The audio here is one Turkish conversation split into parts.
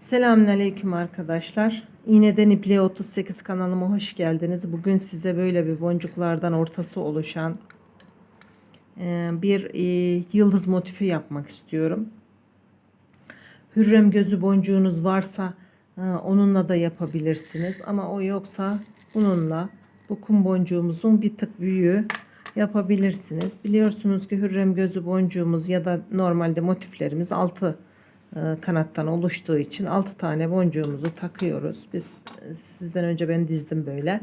Selamünaleyküm arkadaşlar. İğneden İpliğe 38 kanalıma hoş geldiniz. Bugün size böyle bir boncuklardan ortası oluşan e, bir e, yıldız motifi yapmak istiyorum. Hürrem gözü boncuğunuz varsa e, onunla da yapabilirsiniz. Ama o yoksa bununla bu kum boncuğumuzun bir tık büyüğü yapabilirsiniz. Biliyorsunuz ki Hürrem gözü boncuğumuz ya da normalde motiflerimiz 6 kanattan oluştuğu için 6 tane boncuğumuzu takıyoruz. Biz e, sizden önce ben dizdim böyle.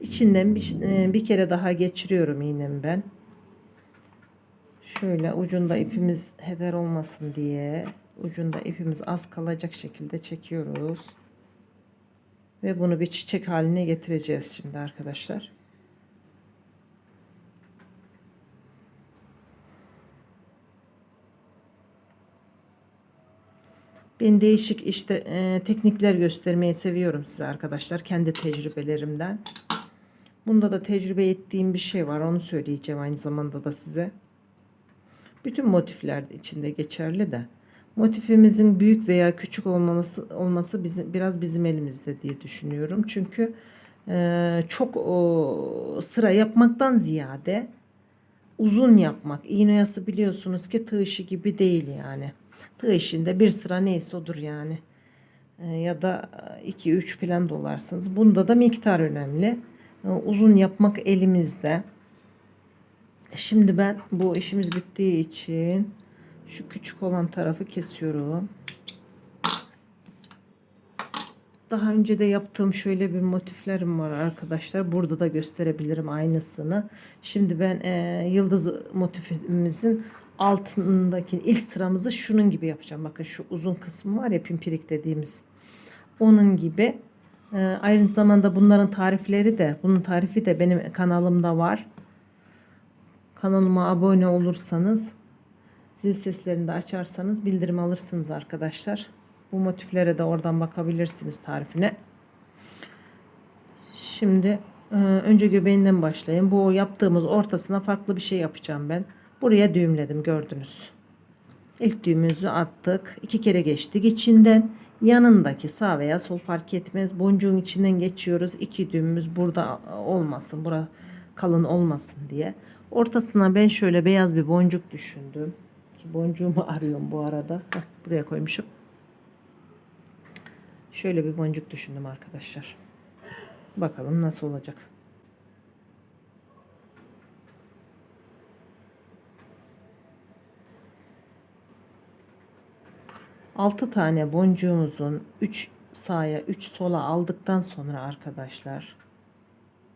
İçinden bir, e, bir kere daha geçiriyorum iğnemi ben. Şöyle ucunda ipimiz heder olmasın diye ucunda ipimiz az kalacak şekilde çekiyoruz. Ve bunu bir çiçek haline getireceğiz şimdi arkadaşlar. Ben değişik işte e, teknikler göstermeyi seviyorum size arkadaşlar. Kendi tecrübelerimden. Bunda da tecrübe ettiğim bir şey var. Onu söyleyeceğim aynı zamanda da size. Bütün motifler içinde geçerli de. Motifimizin büyük veya küçük olmaması olması bizim biraz bizim elimizde diye düşünüyorum. Çünkü e, çok o, sıra yapmaktan ziyade uzun yapmak. İğne yası biliyorsunuz ki tığ gibi değil yani. Tığ işinde bir sıra neyse odur yani. E, ya da 2-3 falan dolarsınız. Bunda da miktar önemli. E, uzun yapmak elimizde. Şimdi ben bu işimiz bittiği için şu küçük olan tarafı kesiyorum. Daha önce de yaptığım şöyle bir motiflerim var arkadaşlar. Burada da gösterebilirim aynısını. Şimdi ben e, yıldız motifimizin altındaki ilk sıramızı şunun gibi yapacağım. Bakın şu uzun kısmı var ya pimpirik dediğimiz. Onun gibi. E, aynı zamanda bunların tarifleri de bunun tarifi de benim kanalımda var. Kanalıma abone olursanız zil seslerini de açarsanız bildirim alırsınız arkadaşlar. Bu motiflere de oradan bakabilirsiniz tarifine. Şimdi e, önce göbeğinden başlayayım. Bu yaptığımız ortasına farklı bir şey yapacağım ben. Buraya düğümledim gördünüz. İlk düğümümüzü attık. iki kere geçtik içinden. Yanındaki sağ veya sol fark etmez. Boncuğun içinden geçiyoruz. İki düğümümüz burada olmasın. Bura kalın olmasın diye. Ortasına ben şöyle beyaz bir boncuk düşündüm. Ki boncuğumu arıyorum bu arada. Heh, buraya koymuşum. Şöyle bir boncuk düşündüm arkadaşlar. Bakalım nasıl olacak. 6 tane boncuğumuzun 3 sağa 3 sola aldıktan sonra arkadaşlar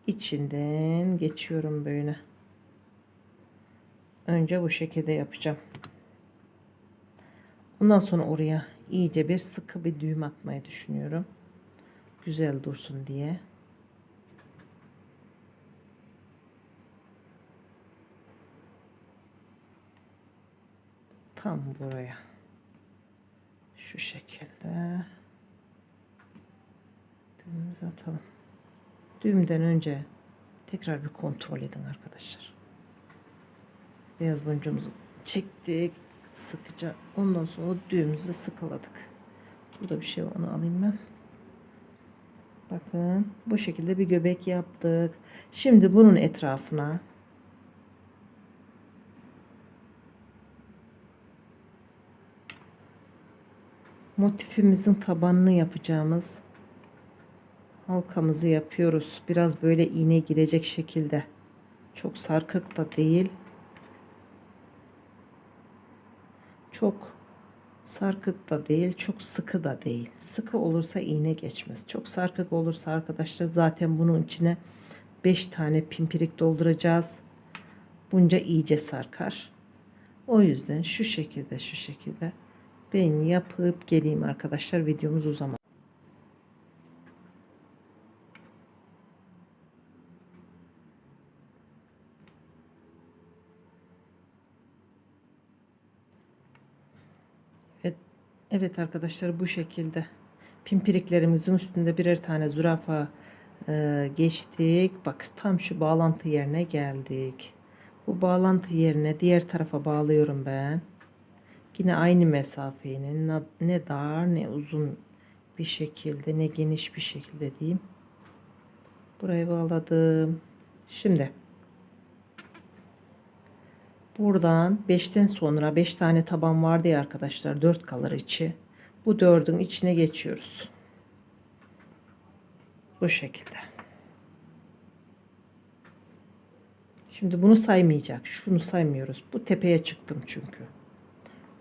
içinden geçiyorum böyle. Önce bu şekilde yapacağım. Ondan sonra oraya iyice bir sıkı bir düğüm atmayı düşünüyorum. Güzel dursun diye. Tam buraya şu şekilde düğümümüzü atalım. Düğümden önce tekrar bir kontrol edin arkadaşlar. Beyaz boncuğumuzu çektik sıkıca. Ondan sonra düğümümüzü sıkıladık. Burada bir şey onu alayım ben. Bakın bu şekilde bir göbek yaptık. Şimdi bunun etrafına motifimizin tabanını yapacağımız halkamızı yapıyoruz. Biraz böyle iğne girecek şekilde. Çok sarkık da değil. Çok sarkık da değil, çok sıkı da değil. Sıkı olursa iğne geçmez. Çok sarkık olursa arkadaşlar zaten bunun içine 5 tane pimpirik dolduracağız. Bunca iyice sarkar. O yüzden şu şekilde şu şekilde ben yapıp geleyim arkadaşlar videomuz o zaman. Evet, evet arkadaşlar bu şekilde pimpiriklerimizin üstünde birer tane zürafa e, geçtik. Bak tam şu bağlantı yerine geldik. Bu bağlantı yerine diğer tarafa bağlıyorum ben. Yine aynı mesafenin ne dar ne uzun bir şekilde ne geniş bir şekilde diyeyim. Burayı bağladım. Şimdi buradan 5'ten sonra 5 tane taban vardı ya arkadaşlar 4 kalır içi. Bu 4'ün içine geçiyoruz. Bu şekilde. Şimdi bunu saymayacak. Şunu saymıyoruz. Bu tepeye çıktım çünkü.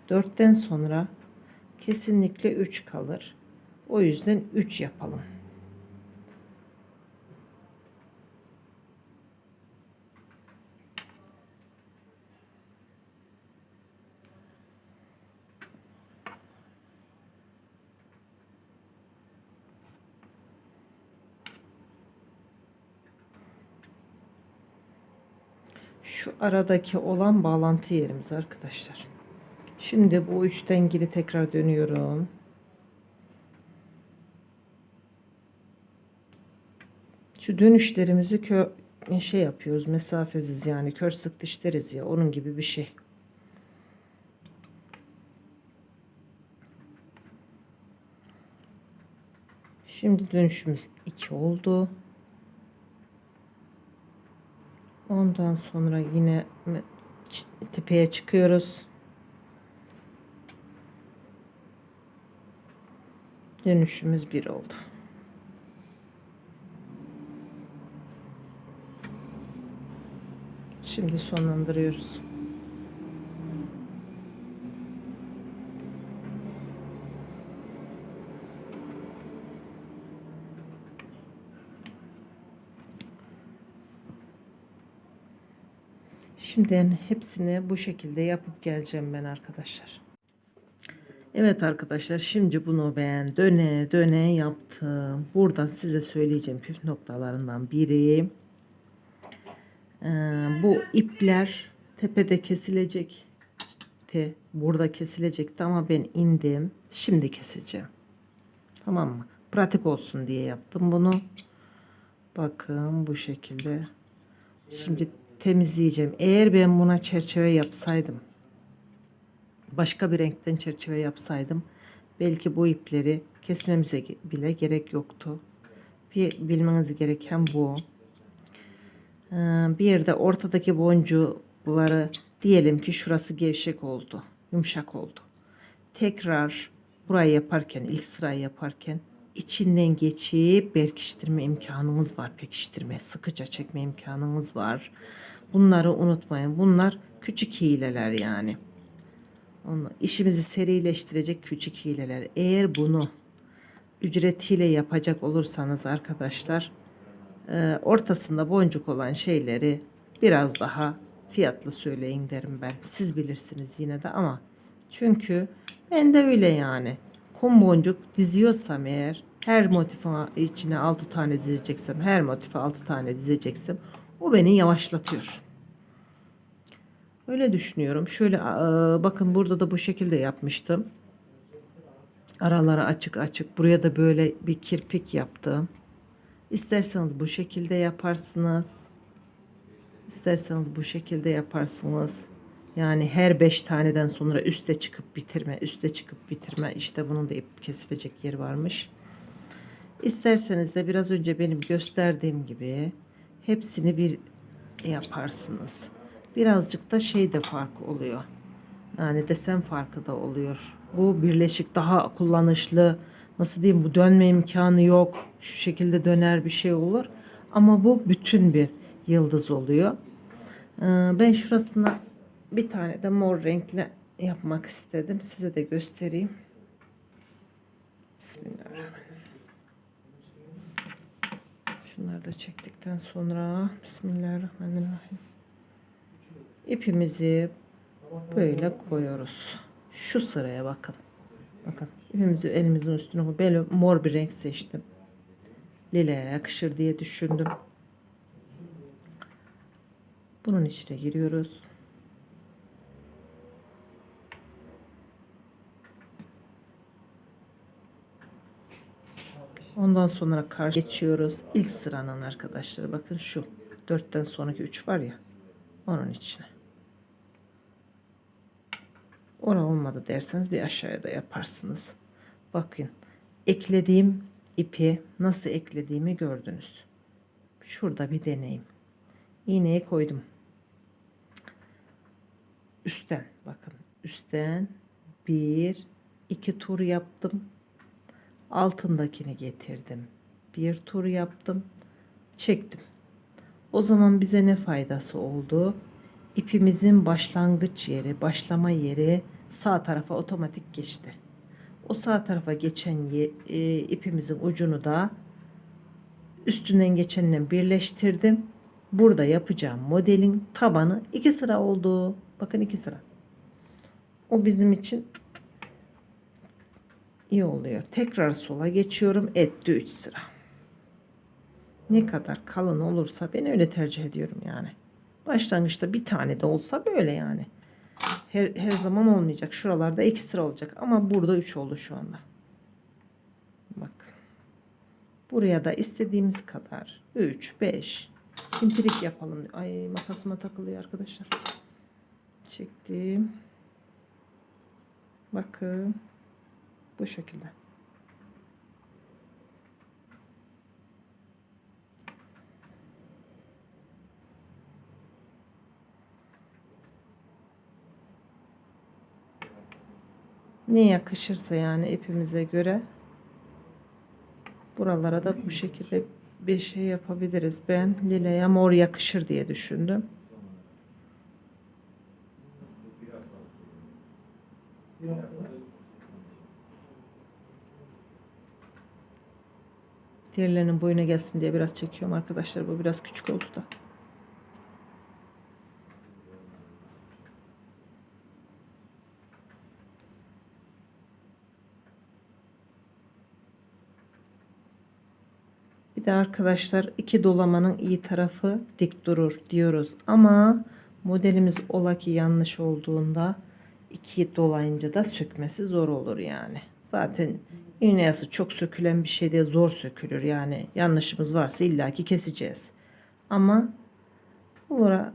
4'ten sonra kesinlikle 3 kalır. O yüzden 3 yapalım. Şu aradaki olan bağlantı yerimiz arkadaşlar. Şimdi bu üçten geri tekrar dönüyorum. Şu dönüşlerimizi kö şey yapıyoruz. Mesafesiz yani kör sık diş ya. Onun gibi bir şey. Şimdi dönüşümüz 2 oldu. Ondan sonra yine tepeye çıkıyoruz. Dönüşümüz bir oldu. Şimdi sonlandırıyoruz. Şimdi hepsini bu şekilde yapıp geleceğim ben arkadaşlar. Evet arkadaşlar şimdi bunu ben döne döne yaptım. Buradan size söyleyeceğim püf noktalarından biri. Ee, bu ipler tepede kesilecek. Burada kesilecekti ama ben indim. Şimdi keseceğim. Tamam mı? Pratik olsun diye yaptım bunu. Bakın bu şekilde. Şimdi temizleyeceğim. Eğer ben buna çerçeve yapsaydım başka bir renkten çerçeve yapsaydım belki bu ipleri kesmemize bile gerek yoktu. Bir bilmeniz gereken bu. Ee, bir yerde ortadaki boncukları diyelim ki şurası gevşek oldu. Yumuşak oldu. Tekrar burayı yaparken ilk sırayı yaparken içinden geçip berkiştirme imkanımız var. Pekiştirme, sıkıca çekme imkanımız var. Bunları unutmayın. Bunlar küçük hileler yani. Onu, işimizi serileştirecek küçük hileler. Eğer bunu ücretiyle yapacak olursanız arkadaşlar e, ortasında boncuk olan şeyleri biraz daha fiyatlı söyleyin derim ben. Siz bilirsiniz yine de ama çünkü ben de öyle yani. Kum boncuk diziyorsam eğer her motifin içine 6 tane dizeceksem her motife 6 tane dizeceksem o beni yavaşlatıyor. Öyle düşünüyorum. Şöyle bakın burada da bu şekilde yapmıştım. Araları açık açık. Buraya da böyle bir kirpik yaptım. İsterseniz bu şekilde yaparsınız. İsterseniz bu şekilde yaparsınız. Yani her beş taneden sonra üste çıkıp bitirme, üste çıkıp bitirme. İşte bunun da ip kesilecek yer varmış. İsterseniz de biraz önce benim gösterdiğim gibi hepsini bir yaparsınız birazcık da şey de fark oluyor. Yani desen farkı da oluyor. Bu birleşik daha kullanışlı. Nasıl diyeyim bu dönme imkanı yok. Şu şekilde döner bir şey olur. Ama bu bütün bir yıldız oluyor. Ee, ben şurasına bir tane de mor renkle yapmak istedim. Size de göstereyim. Bismillahirrahmanirrahim. Şunları da çektikten sonra Bismillahirrahmanirrahim ipimizi böyle koyuyoruz. Şu sıraya bakın. Bakın ipimizi elimizin üstüne. Böyle mor bir renk seçtim. Lila'ya yakışır diye düşündüm. Bunun içine giriyoruz. Ondan sonra karşı geçiyoruz. İlk sıranın arkadaşlar bakın şu dörtten sonraki üç var ya onun içine. Ora olmadı derseniz bir aşağıya da yaparsınız. Bakın eklediğim ipi nasıl eklediğimi gördünüz. Şurada bir deneyim. İğneyi koydum. Üstten bakın. Üstten bir iki tur yaptım. Altındakini getirdim. Bir tur yaptım. Çektim. O zaman bize ne faydası oldu? İpimizin başlangıç yeri, başlama yeri sağ tarafa otomatik geçti. O sağ tarafa geçen e, ipimizin ucunu da üstünden geçenle birleştirdim. Burada yapacağım modelin tabanı iki sıra oldu. Bakın iki sıra. O bizim için iyi oluyor. Tekrar sola geçiyorum. Etti 3 sıra. Ne kadar kalın olursa ben öyle tercih ediyorum yani. Başlangıçta bir tane de olsa böyle yani. Her, her zaman olmayacak. Şuralarda iki sıra olacak. Ama burada 3 oldu şu anda. Bak. Buraya da istediğimiz kadar 3, 5 pimprik yapalım. Ay makasıma takılıyor arkadaşlar. Çektim. Bakın. Bu şekilde. Ne yakışırsa yani ipimize göre buralara da bu şekilde bir şey yapabiliriz. Ben lileye mor yakışır diye düşündüm. Diğerlerinin boyuna gelsin diye biraz çekiyorum arkadaşlar. Bu biraz küçük oldu da. Bir de arkadaşlar iki dolamanın iyi tarafı dik durur diyoruz. Ama modelimiz ola ki yanlış olduğunda iki dolayınca da sökmesi zor olur yani. Zaten iğne yası çok sökülen bir şey değil zor sökülür yani. Yanlışımız varsa illaki keseceğiz. Ama Ora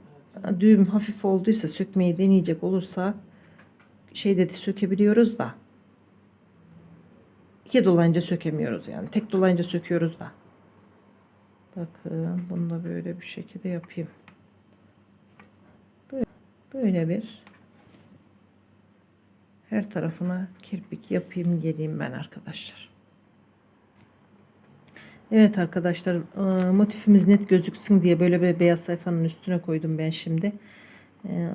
düğüm hafif olduysa sökmeyi deneyecek olursa şeyde de sökebiliyoruz da iki dolayınca sökemiyoruz yani. Tek dolayınca söküyoruz da. Bakın bunu da böyle bir şekilde yapayım. Böyle, böyle bir her tarafına kirpik yapayım geleyim ben arkadaşlar. Evet arkadaşlar e, motifimiz net gözüksün diye böyle bir beyaz sayfanın üstüne koydum ben şimdi. E,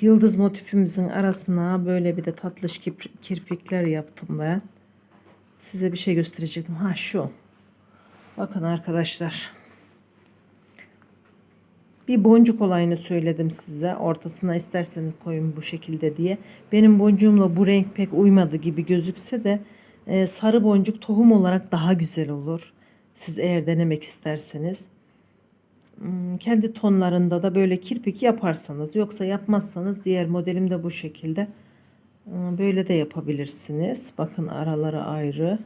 Yıldız motifimizin arasına böyle bir de tatlış kir- kirpikler yaptım ben. Size bir şey gösterecektim. Ha şu. Bakın arkadaşlar. Bir boncuk olayını söyledim size. Ortasına isterseniz koyun bu şekilde diye. Benim boncuğumla bu renk pek uymadı gibi gözükse de e, sarı boncuk tohum olarak daha güzel olur. Siz eğer denemek isterseniz. Hmm, Kendi tonlarında da böyle kirpik yaparsanız yoksa yapmazsanız diğer modelim de bu şekilde. Hmm, Böyle de yapabilirsiniz. Bakın araları ayrı.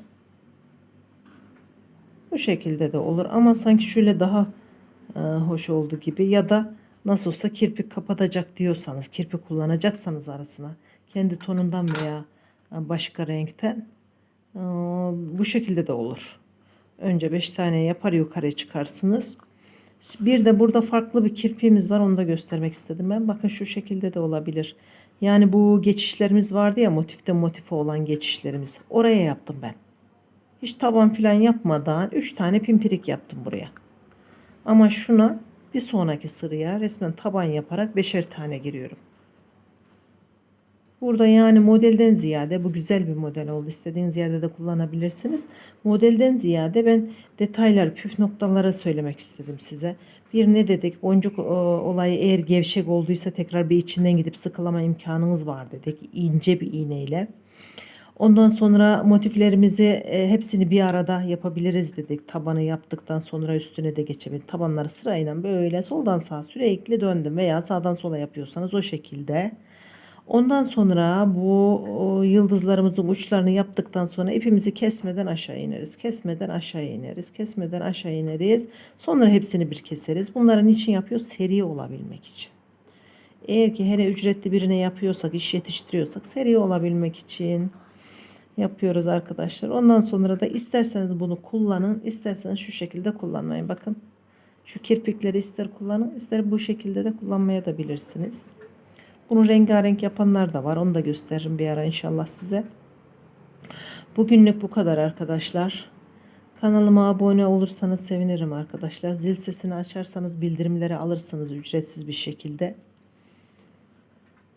Bu şekilde de olur ama sanki şöyle daha e, hoş oldu gibi ya da nasıl olsa kirpik kapatacak diyorsanız kirpik kullanacaksanız arasına kendi tonundan veya e, başka renkten e, bu şekilde de olur. Önce 5 tane yapar yukarı çıkarsınız. Bir de burada farklı bir kirpiğimiz var onu da göstermek istedim ben. Bakın şu şekilde de olabilir. Yani bu geçişlerimiz vardı ya motifte motife olan geçişlerimiz. Oraya yaptım ben. Hiç taban filan yapmadan 3 tane pimpirik yaptım buraya. Ama şuna bir sonraki sıraya resmen taban yaparak beşer tane giriyorum. Burada yani modelden ziyade bu güzel bir model oldu. İstediğiniz yerde de kullanabilirsiniz. Modelden ziyade ben detaylar, püf noktaları söylemek istedim size. Bir ne dedik? Boncuk e, olayı eğer gevşek olduysa tekrar bir içinden gidip sıkılama imkanınız var dedik. ince bir iğneyle. Ondan sonra motiflerimizi e, hepsini bir arada yapabiliriz dedik. Tabanı yaptıktan sonra üstüne de geçebilir. Tabanları sırayla böyle soldan sağa sürekli döndüm veya sağdan sola yapıyorsanız o şekilde. Ondan sonra bu o, yıldızlarımızın uçlarını yaptıktan sonra ipimizi kesmeden aşağı ineriz. Kesmeden aşağı ineriz. Kesmeden aşağı ineriz. Sonra hepsini bir keseriz. Bunların için yapıyoruz? Seri olabilmek için. Eğer ki hele ücretli birine yapıyorsak, iş yetiştiriyorsak seri olabilmek için. Yapıyoruz arkadaşlar. Ondan sonra da isterseniz bunu kullanın, isterseniz şu şekilde kullanmayın. Bakın şu kirpikleri ister kullanın, ister bu şekilde de kullanmaya da bilirsiniz. Bunu rengarenk yapanlar da var. Onu da gösteririm bir ara inşallah size. Bugünlük bu kadar arkadaşlar. Kanalıma abone olursanız sevinirim arkadaşlar. Zil sesini açarsanız bildirimleri alırsınız ücretsiz bir şekilde.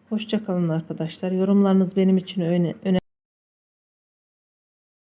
Hoşçakalın arkadaşlar. Yorumlarınız benim için öne, önemli.